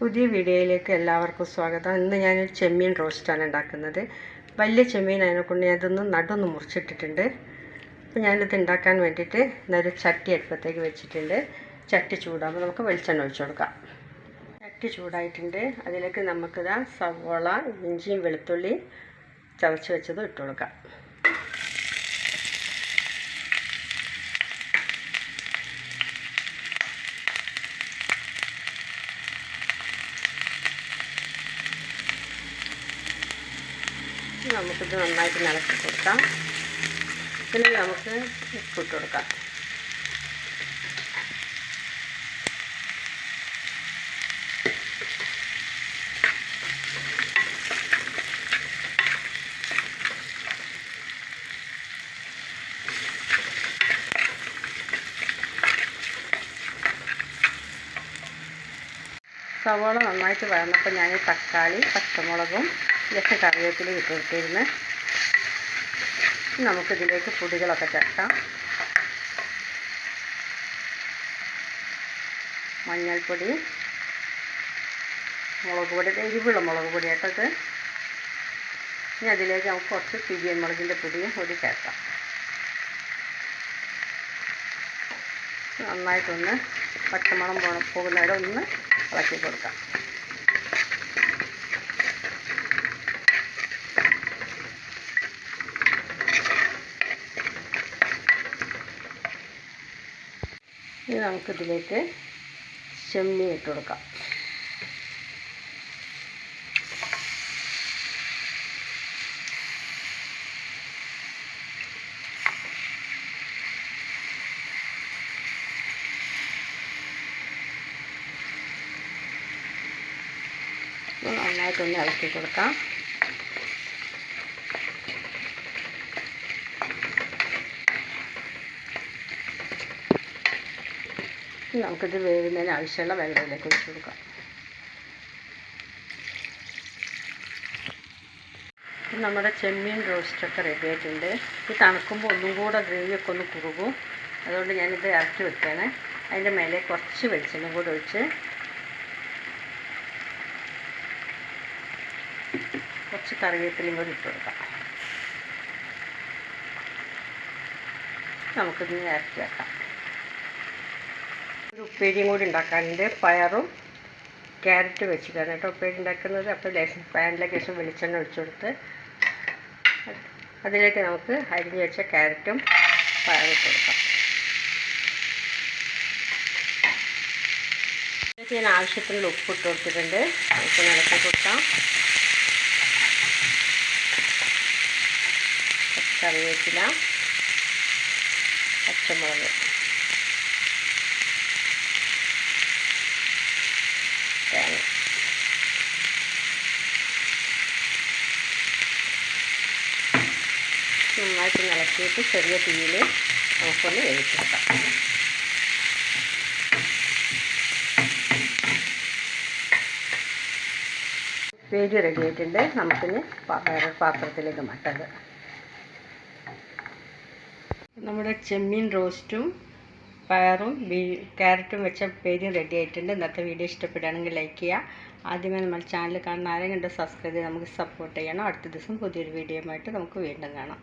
പുതിയ വീഡിയോയിലേക്ക് എല്ലാവർക്കും സ്വാഗതം. ഇന്ന് ഞാനൊരു ചെമ്മീൻ റോസ്റ്റാണ് ഉണ്ടാക്കുന്നത്. വലിയ ചെമ്മീൻ അതിനെക്കൊണ്ട് ഞാനിതൊന്ന് നടന്ന് മുറിച്ചിട്ടിട്ടുണ്ട്. അപ്പോൾ ഞാനിത് ഉണ്ടാക്കാൻ വേണ്ടിയിട്ട് ഇന്നൊരു ചട്ടി അടുപ്പത്തേക്ക് വെച്ചിട്ടുണ്ട്. ചട്ടി ചൂടാകുമ്പോൾ നമുക്ക് വെളിച്ചെണ്ണ ഒഴിച്ചു കൊടുക്കാം. ചട്ടി ചൂടായിട്ടുണ്ട്. അതിലേക്ക് നമുക്കിതാ സവോള ഇഞ്ചിയും വെളുത്തുള്ളി ചതച്ച് വെച്ചതും ഇട്ട് കൊടുക്കാം. നമുക്കിത് നന്നായിട്ട് നിലക്കി കൊടുക്കാം. ഇതിൽ നമുക്ക് ഉപ്പിട്ട് കൊടുക്കാം. സവാള നന്നായിട്ട് വഴന്നപ്പോൾ ഞാൻ തക്കാളി പച്ചമുളകും ഇതൊക്കെ കറിവേപ്പിലും ഇട്ട് കൊടുത്തിരുന്ന് നമുക്കിതിലേക്ക് പൊടികളൊക്കെ ചേർക്കാം. മഞ്ഞൾപ്പൊടി മുളക് പൊടി എരിവുള്ള മുളക് പൊടി കേട്ടത് ഇനി അതിലേക്ക് നമുക്ക് കുറച്ച് പിരിയൻ മുളകിന്റെ പൊടിയും കൂടി ചേർക്കാം. നന്നായിട്ടൊന്ന് പച്ചമണം പോകുന്നവിടെ ഒന്ന് ഇളക്കി കൊടുക്കാം. ഇനി നമുക്കിതിലേക്ക് ചെമ്മീൻ ഇട്ട് കൊടുക്കാം. നന്നായിട്ടൊന്ന് ഇളക്കി കൊടുക്കാം. നമുക്കിത് വേവുന്നതിന് ആവശ്യമുള്ള വെള്ളത്തിലേക്ക് ഒഴിച്ചു കൊടുക്കാം. നമ്മുടെ ചെമ്മീൻ റോസ്റ്റൊക്കെ റെഡി ആയിട്ടുണ്ട്. ഇത് തണുക്കുമ്പോൾ ഒന്നും കൂടെ ഗ്രേവിയൊക്കെ ഒന്ന് കുറുകും. അതുകൊണ്ട് ഞാനിത് ഇറക്കി വെക്കുകയാണ്. അതിന്റെ മേലെ കുറച്ച് വെളിച്ചെണ്ണ കൂടെ ഒഴിച്ച് കുറച്ച് കറിവേപ്പിലയും കൂടി ഇട്ട് കൊടുക്കാം. നമുക്കിത് ഇറക്കി ഒരു ഉപ്പേരിയും കൂടി ഉണ്ടാക്കാനുണ്ട് പയറും ക്യാരറ്റ് വെച്ചിട്ടാണ് കേട്ടോ ഉപ്പേരി ഉണ്ടാക്കുന്നത്. അപ്പോൾ ലേശം പാനിലേക്ക് ശേഷം വെളിച്ചെണ്ണ ഒഴിച്ചു കൊടുത്ത് അതിലേക്ക് നമുക്ക് അരിഞ്ഞ് വെച്ച ക്യാരറ്റും പയറും ഇട്ട് കൊടുക്കാം. ഇതിലേക്ക് ഞാൻ ആവശ്യത്തിനുള്ള ഉപ്പ് ഇട്ട് കൊടുത്തിട്ടുണ്ട്. നമുക്ക് നിലക്കി കൊടുക്കാം. കറിവേപ്പില പച്ചമുളക്. നന്നായിട്ട് നിലക്കിയിട്ട് ചെറിയ തീയിൽ നമുക്കൊന്ന് വേവിച്ചെടുക്കാം. പേര് റെഡിയായിട്ടുണ്ട് നമുക്കിനി പാത്രത്തിലേക്ക് മാറ്റാം. നമ്മുടെ ചെമ്മീൻ റോസ്റ്റും പയറും ബീ ക്യാരറ്റും വെച്ച പേരും റെഡി ആയിട്ടുണ്ട്. ഇന്നത്തെ വീഡിയോ ഇഷ്ടപ്പെടുകയാണെങ്കിൽ ലൈക്ക് ചെയ്യുക. ആദ്യമേ നമ്മൾ ചാനൽ കാണുന്ന ആരെങ്കിലും സബ്സ്ക്രൈബ് ചെയ്ത് നമുക്ക് സപ്പോർട്ട് ചെയ്യണം. അടുത്ത ദിവസം പുതിയൊരു വീഡിയോയുമായിട്ട് നമുക്ക് വീണ്ടും കാണാം.